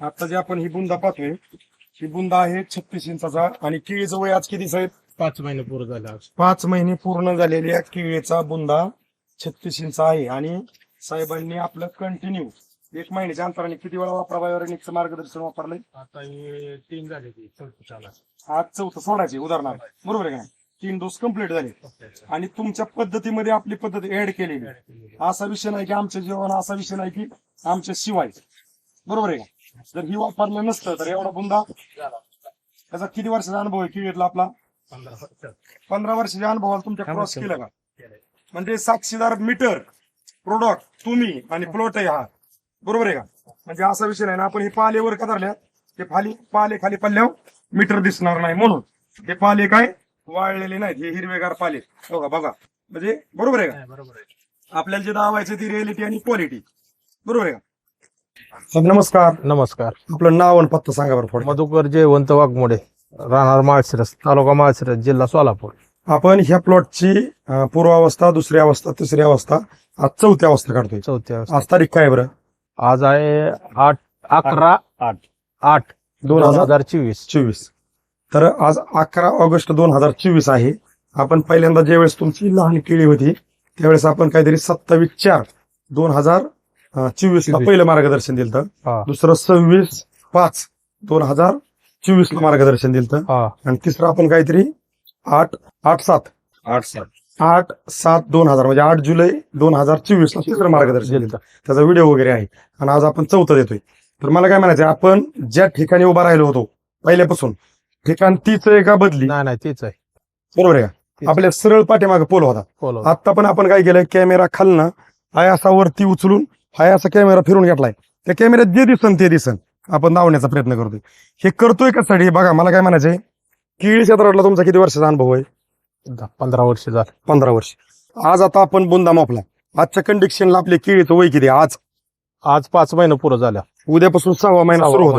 आता जे आपण ही बुंदा पाहतोय ही बुंदा आहे छत्तीस इंचाचा. आणि केळीचं वय आज किती साहेब? पाच महिने पूर्ण झाले पाच महिने पूर्ण झालेल्या केळीचा बुंदा. छत्तीस इंच आहे. आणि साहेबांनी आपलं कंटिन्यू एक महिन्याच्या अंतराने किती वेळा वापरा बायोरेनिकचं मार्गदर्शन वापरलंय. आता हे तीन झाले ती आज चौथं सोडायचे उदाहरणार्थ. बरोबर आहे का नाही? तीन डोस कंप्लीट झाले. आणि तुमच्या पद्धतीमध्ये आपली पद्धत ऍड केलेली. आहे. असा विषय नाही की आमच्या जीवन असा विषय नाही की आमच्या शिवाय. बरोबर आहे का? जर ही वापरलं नसतं तर एवढा बुंदा त्याचा किती वर्षाचा अनुभव आहे किळीतला आपला? पंधरा वर्षाच्या अनुभवाला तुमच्या हा, क्रॉस. केलं का. म्हणजे साक्षीदार मीटर प्रोडक्ट तुम्ही आणि प्लॉट आहे हा. बरोबर आहे का? म्हणजे असा विषय नाही ना आपण हे पालेवर का धरल्या ते फाली पाले खाली पडल्यावर मीटर दिसणार नाही म्हणून. हे पाले काय? वाळलेले नाहीत हे हिरवेगार पाले. बघा बघा. म्हणजे बरोबर आहे का? बरोबर आहे. आपल्याला जे दावायचं ती रिअलिटी आणि क्वालिटी बरोबर आहे का? साहेब, नमस्कार. नमस्कार. आपलं नाव आणि पत्ता सांगा बरं थोडं मधुकर जयवंत वाघमोडे राहणार माळशिरस तालुका माळशिरस जिल्हा सोलापूर. आपण ह्या प्लॉटची अं, पूर्वावस्था दुसरी अवस्था तिसरी अवस्था आज चौथी अवस्था काढतोय. चौथ्या आज तारीख काय आहे बरं? आज आहे आठ अकरा आठ. आठ दोन दोन हजार हजार चोवीस. चोवीस. तर आज अकरा ऑगस्ट दोन हजार चोवीस आहे. आपण पहिल्यांदा ज्यावेळेस तुमची लहान केळी होती त्यावेळेस आपण काहीतरी सत्तावीस चार दोन हजार चोवीस ला. पहिलं मार्गदर्शन दिलं हा. दुसरं सव्वीस पाच दोन हजार चोवीस ला मार्गदर्शन दिलं हा. आणि तिसरं आपण काहीतरी आठ आठ सात. आठ सात. आठ सात दोन हजार म्हणजे आठ जुलै दोन हजार चोवीस ला तिसरं मार्गदर्शन दिलं त्याचा व्हिडिओ वगैरे आहे. आणि आज आपण चौथं देतोय. तर मला काय म्हणायचं आपण ज्या ठिकाणी उभा राहिलो होतो पहिल्यापासून ठिकाण तीच आहे का बदली? नाही नाही तीच आहे. बरोबर आहे का? आपल्या सरळ पाठीमागे पोल होता. आता पण आपण काय केलं कॅमेरा खालनं हाय असा वरती उचलून हाय असा कॅमेरा फिरून घेतलाय. त्या कॅमेऱ्यात जे दिसन ते दिसन. आपण धावण्याचा प्रयत्न करतोय. हे करतोय कशासाठी? बघा मला काय म्हणायचंय केळी क्षेत्रातला तुमचा किती वर्षाचा अनुभव आहे? पंधरा वर्ष झालं पंधरा वर्ष. आज आता आपण बुंदा मापला. आजच्या कंडिशनला आपल्या केळीचं वय किती? आज. आज पाच महिने पुरं झाल्या. उद्यापासून सहावा महिना सुरू होतो.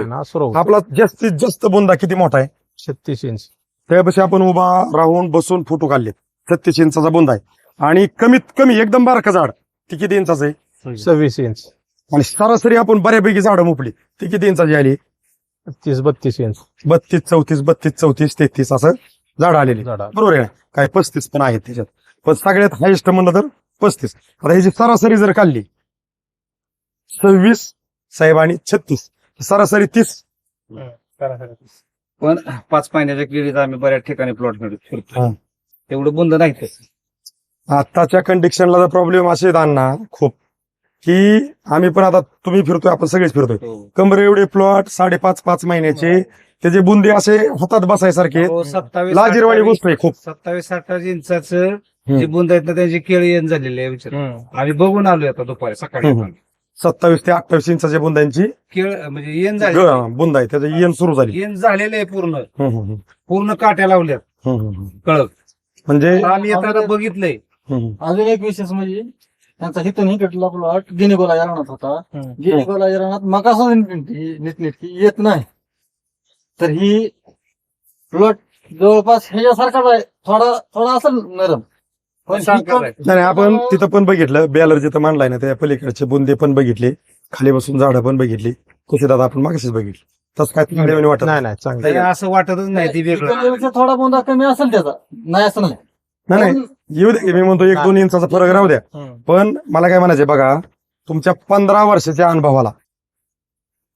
आपला जास्तीत जास्त बुंदा किती मोठा आहे? छत्तीस इंच. त्यापेक्षा आपण उभा राहून बसून फोटो काढले छत्तीस इंचाचा बुंदा आहे. आणि कमीत कमी एकदम बारका झाड. ती किती इंचाचं आहे? सव्वीस. इंच आणि सरासरी आपण बऱ्यापैकी झाडं मुपली. ती किती इंचाची आली तीस बत्तीस इंच बत्तीस चौतीस बत्तीस चौतीस तेहतीस असं झाड आलेली. झाडा बरोबर आहे ना? काय पस्तीस पण आहेत त्याच्यात. पण सगळ्यात हायेस्ट म्हणलं तर पस्तीस. आता ह्याची सरासरी जर काढली सव्वीस साहेब आणि छत्तीस. सरासरी तीस. पण पाच महिन्याच्या किडीत आम्ही बऱ्याच ठिकाणी प्लॉट हा. फिरतो तेवढं बंद नाही ते. आताच्या कंडिशनला प्रॉब्लेम असे आहेत अण्णा खूप की आम्ही पण आता तुम्ही फिरतोय आपण सगळेच फिरतोय. कमरे एवढे प्लॉट साडेपाच पाच महिन्याचे. त्याचे बुंदे असे हातात बसायसारखे. हो, लाजिरवाणी अठ्ठावीस- गोष्ट आहे खूप. सत्तावीस अठ्ठावीस इंचाचं जे बुंद आहेत ना त्यांची केळी येण झालेली आहे विचार. आम्ही बघून आलोय आता दुपारी सकाळी. सत्तावीस ते अठ्ठावीस इंचाच्या बुंदांची केळ म्हणजे येण झाली. बुंद आहे त्याचं येण सुरू झाली. येण झालेले आहे पूर्ण. पूर्ण काट्या लावल्यात. कळक म्हणजे आम्ही येताना बघितलंय. अजून एक विशेष म्हणजे त्यांचा हिथून ही कटला प्लॉट गिनीगोला या रानात होता. गिनीगोला या रानात मकासा नीटनीटकी येत नाही. तर ही प्लॉट जवळपास ह्याच्यासारखाच आहे. थोडा थोडा असेल नरम. ही. नाही आपण तिथं पण बघितलं. बॅलर जिथं मांडलाय ना त्या पलीकडचे बुंदे पण बघितले. खाली बसून झाडं पण बघितली. कुठे दादा आपण मागाशीच बघितली. तसं काय वाटत नाही? नाही चांगलं त्याला असं वाटतच नाही ती थोडा बोंदा कमी असेल त्याचा. नाही असं नाही. नाही नाही. येऊ दे मी म्हणतो एक दोन इंचाचा फरक राहू द्या पण मला काय म्हणायचंय बघा तुमच्या पंधरा वर्षाच्या अनुभवाला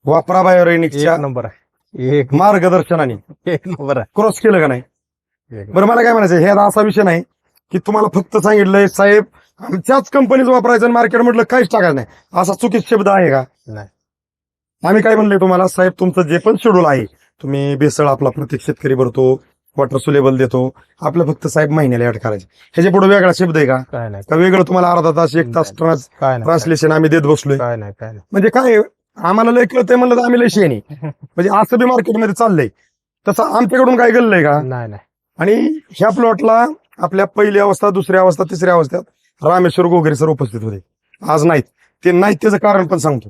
वापरा बायोरेनिकच्या नंबर आहे. एक मार्गदर्शनाने एक नंबर क्रॉस केलं का नाही? आहे बरं मला काय म्हणायचं हे असा विषय नाही की तुम्हाला फक्त सांगितलंय साहेब आमच्याच कंपनीचं वापरायचं आणि मार्केट म्हटलं काहीच टाकायचं नाही. असा चुकीचा शब्द आहे का? नाही. आम्ही काय म्हणलंय तुम्हाला साहेब तुमचं जे पण शेड्यूल आहे तुम्ही बेसळ आपला प्रत्येक शेतकरी भरतो वॉटर सुलेबल देतो. आपलं फक्त साहेब महिन्याला ऍड करायचं. ह्याच्या पुढे वेगळा शब्द आहे का? काय नाही. का वेगळं तुम्हाला अर्धा तास एक तास काय नाही. ट्रान्सलेशन आम्ही देत बसलोय. काय नाही काय नाही. म्हणजे काय आहे, आम्हाला लय कळतंय म्हणलं तर आम्ही लय शेणी. म्हणजे असं बी मार्केटमध्ये चाललंय. तसं आमच्याकडून काय गल्लंय का? नाही नाही. आणि ह्या प्लॉटला आपल्या पहिली अवस्था दुसरी अवस्था तिसऱ्या अवस्थेत रामेश्वर गोगरे सर उपस्थित होते. आज नाहीत. ते नाहीत त्याचं कारण पण सांगतो.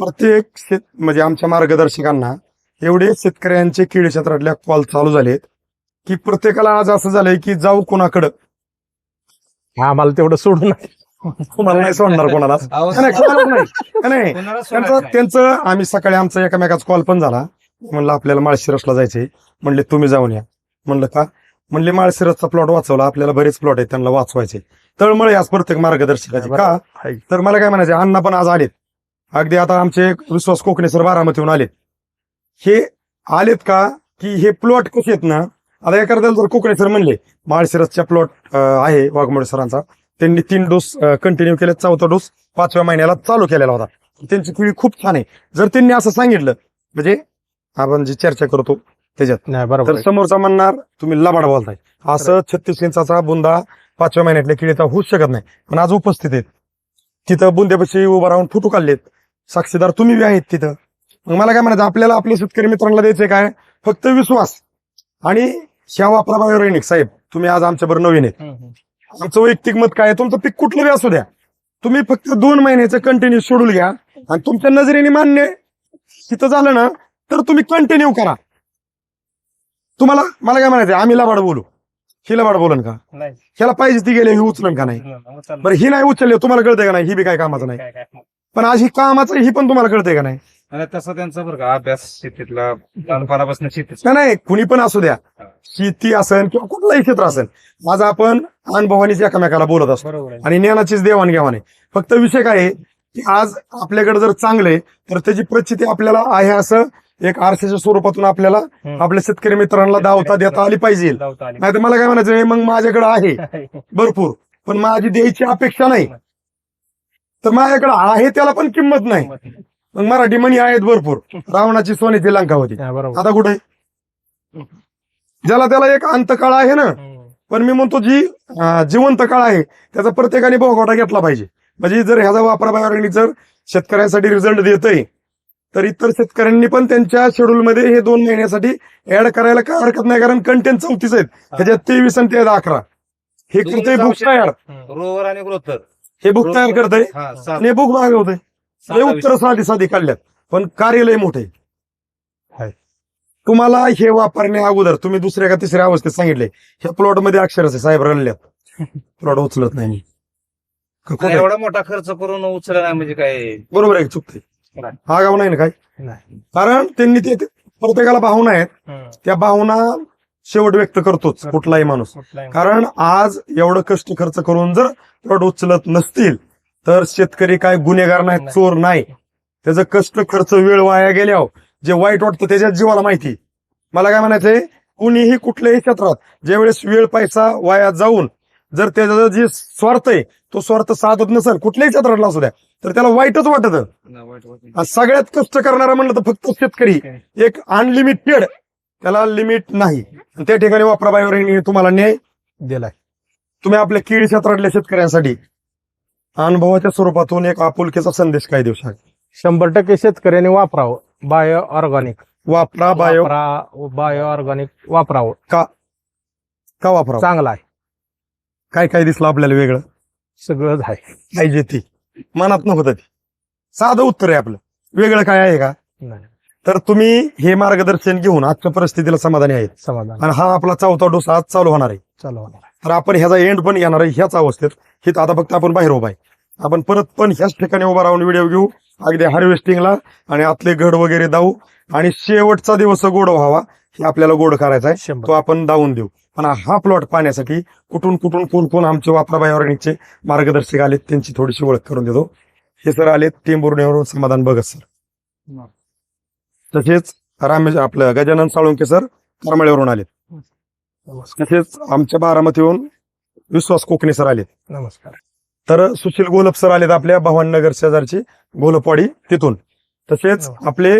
प्रत्येक शेत म्हणजे आमच्या मार्गदर्शकांना एवढे शेतकऱ्यांचे केळी क्षेत्रातल्या कॉल चालू झालेत की प्रत्येकाला आज असं झालंय की जाऊ कोणाकडं? आम्हाला तेवढं सोडून तुम्हाला नाही सोडणार कोणाला. नाही, त्यांचं. त्यांचं आम्ही सकाळी आमचा एकामेकाचा कॉल पण झाला. म्हणलं आपल्याला माळशिरसला जायचंय. म्हणले तुम्ही जाऊन या. म्हणलं का? म्हणले माळशिरसचा प्लॉट वाचवला. आपल्याला बरेच प्लॉट आहेत. त्यांना वाचवायचे तळमळे आज प्रत्येक मार्गदर्शकाची. का? तर मला काय म्हणायचं अण्णा पण आज आलेत. अगदी आता आमचे विश्वास कोकणे सर बारामतीहून आलेत. हे आलेत का? की हे प्लॉट कसे आहेत ना? आता एखाद्याला जर कोकणे सर म्हणले माळशिरसच्या प्लॉट आहे वाघमोडे सरांचा. त्यांनी तीन डोस कंटिन्यू केले चौथा डोस पाचव्या महिन्याला चालू केलेला होता. त्यांची पिढी खूप छान आहे. जर त्यांनी असं सांगितलं म्हणजे आपण जी चर्चा करतो त्याच्यात बरोबर. समोरचा म्हणणार तुम्ही लबाड बोलताय. असं छत्तीस इंचाचा बुंदा पाचव्या महिन्यातल्या किडीचा होऊच शकत नाही. पण आज उपस्थित आहेत. तिथं बुंद्यापाशी उभं राहून फोटो काढलेत. साक्षीदार तुम्ही बी आहेत तिथं. मग मला काय म्हणायचं आपल्याला आपल्या शेतकरी मित्रांना द्यायचंय काय? फक्त विश्वास. आणि ह्या वापरा बायोरेनिक साहेब तुम्ही आज आमच्याबरोबर नवीन आहेत. हम्म. आमचं वैयक्तिक मत काय आहे, तुमचं पीक कुठलं बी असू द्या. तुम्ही फक्त दोन महिन्याचं कंटिन्यू शेड्यूल घ्या. आणि तुमच्या नजरेने मान्य तिथं झालं ना तर तुम्ही कंटिन्यू करा. तुम्हाला मला काय म्हणायचं आम्ही लबाड बोलू. ही लबाड बोलन का? नाही. ह्याला पाहिजे ती गेले ही उचलन का नाही. बरं ही नाही उचलले तुम्हाला कळतंय का नाही? ही बी काय कामाचं नाही. काय- काय- पण आज ही कामाचं ही पण तुम्हाला कळतंय का नाही? आणि तसा त्यांचा बरं का अभ्यास शेतीतला लहानपणापासून शेतीत. नाही, नाही कुणी पण असू द्या. शेती असेल किंवा कुठलंही क्षेत्र असेल आज आपण अनुभवानीच एकामेकाला बोलत असतो. बरोबर आहे. आणि ज्ञानाचीच देवाणघेवाण आहे. फक्त विषय काय आहे की आज आपल्याकडे जर चांगलं तर त्याची प्रचिती आपल्याला आहे असं एक आरशाच्या स्वरूपातून आपल्याला हम्म. आपल्या शेतकरी मित्रांना दावता देता आली पाहिजे. लावता आली. नाही तर मला काय म्हणायचं आहे, मग माझ्याकडे आहे. भरपूर. पण माझी द्यायची अपेक्षा नाही. तर माझ्याकडे आहे त्याला पण किंमत नाही. मग मराठी म्हणी आहेत भरपूर. रावणाची सोन्याची लंका होती बरोबर. आता कुठे? ज्याला त्याला एक अंतकाळ आहे ना हम्म. पण मी म्हणतो जी अं, जिवंत काळ आहे त्याचा प्रत्येकाने भोगवटा घेतला पाहिजे. म्हणजे जर ह्याचा वापर बायोरेनिक जर शेतकऱ्यांसाठी रिझल्ट देतय तर इतर शेतकऱ्यांनी पण त्यांच्या शेड्यूल मध्ये हे दोन महिन्यासाठी ऍड करायला काय हरकत नाही कारण कंटेंट चौतीस आहेत. त्याच्यात तेवीस आणि ते अकरा. हे करतंय बुक तयार. हम्म. रोवर आणि ग्रोथर. हे बुक तयार करतंय हा आणि बुक मागवतंय सात उत्तर साधी साधी काढल्यात. पण कार्यालय मोठे. तुम्हाला हे वापरण्या अगोदर तुम्ही दुसऱ्या का तिसऱ्या अवस्थेत सांगितले ह्या प्लॉटमध्ये अक्षरच आहे साहेब रल्ल्यात प्लॉट उचलत नाही? एवढा मोठा खर्च करून उचलला नाही म्हणजे काय? बरोबर आहे चुकते हा गाव नाही ना काय? कारण त्यांनी ते प्रत्येकाला भावना आहेत. त्या भावना शेवट व्यक्त करतोच कुठलाही माणूस. कारण आज एवढं कष्ट खर्च करून जर प्लॉट उचलत नसतील तर शेतकरी काय गुन्हेगार नाही. चोर नाही. त्याचं कष्ट खर्च वेळ वाया गेल्यावर जे वाईट वाटतं त्याच्यात जीवाला माहिती. मला काय म्हणायचंय? कुणीही कुठल्याही क्षेत्रात ज्यावेळेस वेळ पैसा वाया जाऊन जर त्याचा जे स्वार्थ आहे तो स्वार्थ साधत नसेल कुठल्याही क्षेत्रातला असू द्या तर त्याला वाईटच वाटत. सगळ्यात कष्ट करणारा म्हणलं तर फक्त शेतकरी. एक अनलिमिटेड त्याला लिमिट नाही. त्या ठिकाणी वापराबाईवर तुम्हाला न्याय दिलाय. तुम्ही आपल्या केळी क्षेत्रातल्या शेतकऱ्यांसाठी अनुभवाच्या स्वरूपातून एक आपुलकीचा संदेश काय देऊ शकता शंभर टक्के शेतकऱ्यांनी वापरावं. बायो ऑर्गॅनिक वापरा बायो बायो ऑर्गॅनिक वापरावं. का? वापरा चांगला आहे. काय काय दिसलं आपल्याला वेगळं? सगळंच आहे पाहिजे ती. मनात नव्हतं ती. साधं उत्तर आहे आपलं. वेगळं काय आहे का? नाही. तर तुम्ही हे मार्गदर्शन घेऊन आजच्या परिस्थितीला समाधानी आहेत. समाधान. आणि हा आपला चौथा डोस आज चालू होणार आहे. चालू होणार आहे. तर आपण ह्याचा एंड पण घेणार आहे. ह्याच अवस्थेत. हे आता फक्त आपण बाहेर उभा आहे. आपण परत पण ह्याच ठिकाणी उभा राहून व्हिडिओ घेऊ. अगदी हार्वेस्टिंगला आणि आतले घड वगैरे दाऊ आणि शेवटचा दिवस गोड व्हावा हे आपल्याला गोड करायचा आहे तो आपण दावून देऊ. पण हा प्लॉट पाहण्यासाठी कुठून कुठून कोण कोण आमचे वापराबाई ऑर्गॅनिकचे मार्गदर्शक आलेत त्यांची थोडीशी ओळख करून देतो. हे सर आलेत टेंभुर्णीवरून समाधान बघत सर. तसेच रामेश आपलं गजानन साळुंके सर करमाळ्यावरून आलेत. तसेच आमच्या बारामतीहून विश्वास कोकणे सर आलेत. नमस्कार. तर सुशील गोलप सर आलेत आपल्या भवाननगर शेजारची गोलपवाडी तिथून. तसेच आपले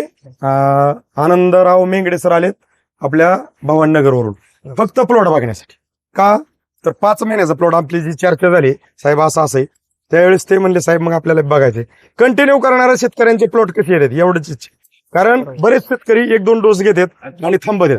आनंदराव मेंगडे सर आलेत आपल्या भवाननगरवरून. फक्त प्लॉट बघण्यासाठी. का? तर पाच महिन्याचा प्लॉट आपली जी चर्चा झाली साहेब असं असे त्यावेळेस ते म्हणले साहेब मग आपल्याला बघायचे कंटिन्यू करणाऱ्या शेतकऱ्यांचे प्लॉट कसे येतात एवढंच इच्छा. कारण बरेच शेतकरी एक दोन डोस घेतात आणि थांबत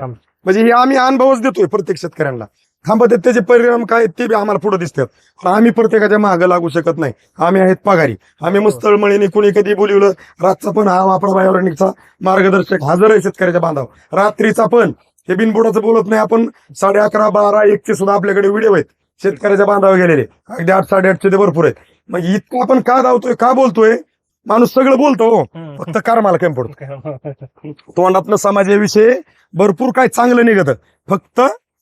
म्हणजे हे आम्ही अनुभवच देतोय प्रत्येक शेतकऱ्यांना. थांबत त्याचे परिणाम काय ते बी आम्हाला पुढे दिसतात. पण आम्ही प्रत्येकाच्या मागं लागू शकत नाही. आम्ही आहेत पगारी. आम्ही मस्त तळमळीने कुणी कधी बोलवलं रातचा पण हा वापरा बायोरनिकचा मार्गदर्शक हजर आहे शेतकऱ्याच्या बांधाव रात्रीचा पण. हे बिनबुडाचं बोलत नाही आपण. साडे अकरा बारा एकचे सुद्धा आपल्याकडे व्हिडिओ आहेत. शेतकऱ्याच्या बांधावर गेलेले. अगदी आठ साडेआठचे ते भरपूर आहेत. मग इतकं आपण का धावतोय का बोलतोय? माणूस सगळं बोलतो हो. फक्त कर्माला कमी पडतो. तोंडातनं समाजाविषयी भरपूर काय चांगलं निघत. फक्त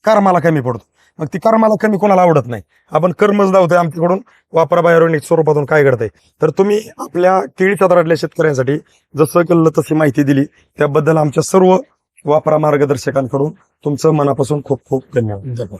कर्माला कमी पडतो. मग ती कर्माला कमी कोणाला आवडत नाही. आपण कर्मच धावतोय आमच्याकडून वापरा बाहेर स्वरूपातून काय घडतंय. तर तुम्ही आपल्या केळी क्षेत्रातल्या शेतकऱ्यांसाठी जसं केलं तशी माहिती दिली. त्याबद्दल आमच्या सर्व वापरा मार्गदर्शकांकडून तुमचं मनापासून खूप खूप धन्यवाद.